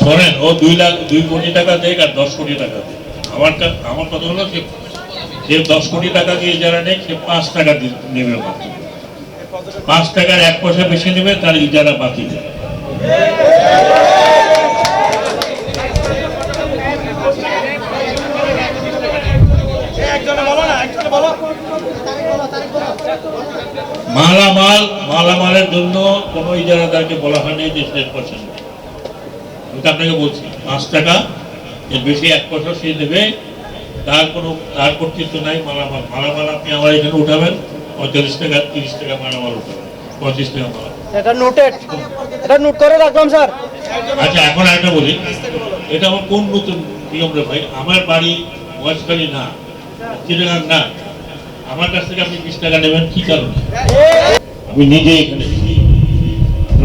শোনেন, ও দুই লাখ, দুই কোটি টাকা আর দশ কোটি টাকা আমার আমার কথা হলো যে দশ কোটি টাকা দিয়ে যারা সে পাঁচ টাকা নেবে পাঁচ টাকার এক পয়সা বেশি নেবে, তার ইজারা বাতিল মালামাল, মালামালের জন্য কোনো ইজারাদারকে বলা হয়নি যে শেষ পয়সা আমি আপনাকে বলছি পাঁচ টাকা এর বেশি এক পয়সা সে দেবে তার কোনো তার কর্তৃত্ব নাই মালামাল মালামাল আপনি আমার এখানে উঠাবেন পঁয়তাল্লিশ টাকা তিরিশ টাকা মালামাল উঠাবেন পঁচিশ টাকা মালামাল। এটা নোটেড এটা নোট করে রাখলাম স্যার। আচ্ছা এখন একটা বলি এটা আমার কোন নতুন নিয়ম রে ভাই? আমার বাড়ি না চিটাগাং না। আমার কাছ থেকে আপনি বিশ টাকা নেবেন কি কারণে? আমি নিজে এখানে।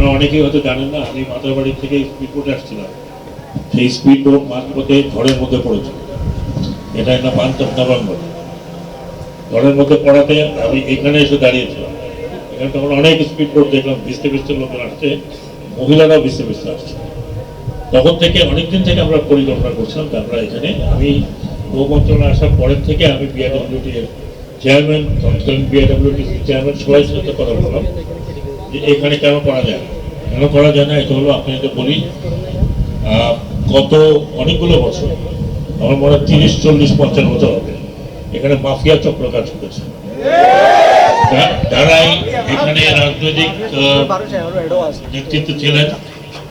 আপনারা অনেকেই হয়তো জানেন না, আমি মাতার বাড়ি থেকে স্পিড বোটে আসছিলাম। সেই স্পিড বোট মাঝপথে ঝড়ের মধ্যে পড়েছে। এটা একটা বান্ধব নভেম্বর ঝড়ের মধ্যে পড়াতে আমি এখানে এসে দাঁড়িয়েছিলাম। এখানে তখন অনেক স্পিড বোট দেখলাম, ভিজতে ভিজতে লোকজন আসছে, মহিলারাও ভিজতে ভিজতে আসছে। তখন থেকে, অনেকদিন থেকে আমরা পরিকল্পনা করছিলাম যে আমরা এখানে, আমি নৌ মন্ত্রণালয় আসার পরের থেকে আমি বিআরডব্লিউটি এর চেয়ারম্যান তৎকালীন বিআরডব্লিউটি চেয়ারম্যান সবাই সাথে কথা বললাম যে এখানে কেন করা যায় কেন করা যায় না, এটা হলো আপনাকে বলি গত অনেকগুলো বছর আমার মনে হয় তিরিশ, চল্লিশ, পঞ্চাশ বছর হবে, এখানে মাফিয়া চক্র কাজ করেছে যা- যারাই এখানে রাজনৈতিক নেতৃত্ব ছিলেন,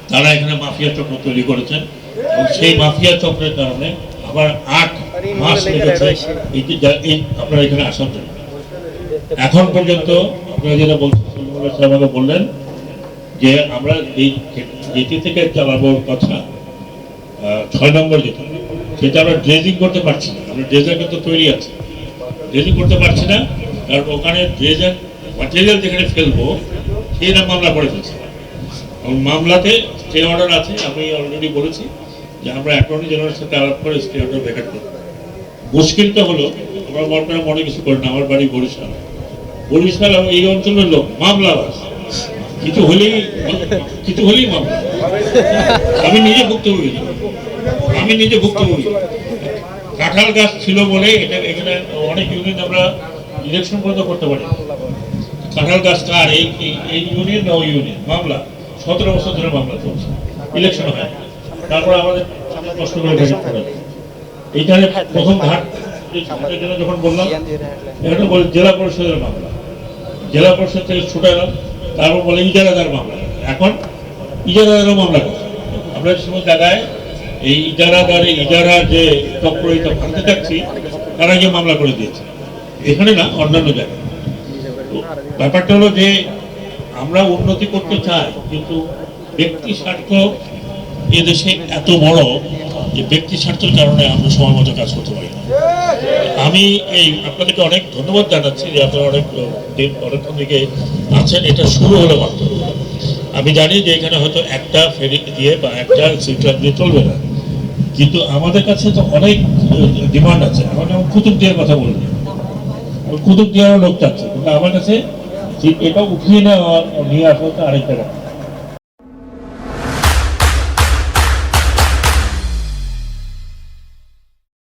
তারা এখানে মাফিয়া চক্র তৈরি করেছেন, এবং সেই মাফিয়া চক্রের কারণে আবার আট মাস লেগেছে আপনারা এখানে আসার জন্য। এখন পর্যন্ত আপনারা যেটা বলছেন বললেন যে আমরা যেটি থেকে চালানোর কথা ছয় নম্বর যেটা, সেটা আমরা ড্রেজিং করতে পারছি না। আমরা ড্রেজার কিন্তু তৈরি আছে। ড্রেজিং করতে পারছি না, কারণ ওখানে ড্রেজার ম্যাটেরিয়াল যেখানে ফেলব, সেই না মামলা করে ফেলছে। এবং মামলাতে স্টে অর্ডার আছে, আমি অলরেডি বলেছি যে আমরা অ্যাটর্নি জেনারেলের সাথে আলাপ করে স্টে অর্ডার ভ্যাকেট করব। মুশকিলটা হলো, আমরা মনে কিছু করি না, আমার বাড়ি বরিশাল। বরিশাল এই অঞ্চলের লোক মামলা বাস কিছু হলেই কিছু হলেই মামলা আমি নিজে ভুক্তভোগী। আমি নিজে ভুক্তভোগী। কাঁঠাল গাছ ছিল বলে এটা এখানে অনেক ইউনিয়ন আমরা ইলেকশন পর্যন্ত করতে পারি। কাঁঠাল গাছ কার এই, এই- ইউনিয়ন না ওই ইউনিয়ন মামলা। সতেরো বছর ধরে মামলা চলছে। ইলেকশন হয়। তারপর আমাদের কষ্ট করে এইখানে প্রথম ঘাট যখন বললাম এখানে জেলা পরিষদের মামলা। জেলা পরিষদ থেকে ছুটে এলাম। তারপর বলে ইজারাদার মামলা। এখন ইজারাদারও মামলা করছে। আমরা যে সময় জায়গায় এই ইজারাদারে ইজারা যে চক্র এটা ভাঙতে চাচ্ছি, তারা গিয়ে মামলা করে দিয়েছে। এখানে না, অন্যান্য জায়গায়। ব্যাপারটা হলো যে আমরা উন্নতি করতে চাই, কিন্তু ব্যক্তি স্বার্থ এদেশে এত বড় যে ব্যক্তি স্বার্থের কারণে আমরা সময় মতো কাজ করতে পারি না। আমি এই আপনাদেরকে অনেক ধন্যবাদ জানাচ্ছি যে আপনারা অনেক দিন অনেকক্ষণ থেকে আছেন। এটা শুরু হলো মাত্র। আমি জানি যে এখানে হয়তো একটা ফেরি দিয়ে বা একটা সিটার দিয়ে চলবে না। কিন্তু আমাদের কাছে তো অনেক ডিমান্ড আছে। আমার যেমন কুতুব দিয়ার কথা বললেন কুতুব দিয়ারও লোক চাচ্ছে কিন্তু আমার কাছে এটা উঠিয়ে নেওয়া নিয়ে আসা হচ্ছে আরেকটা ব্যাপার।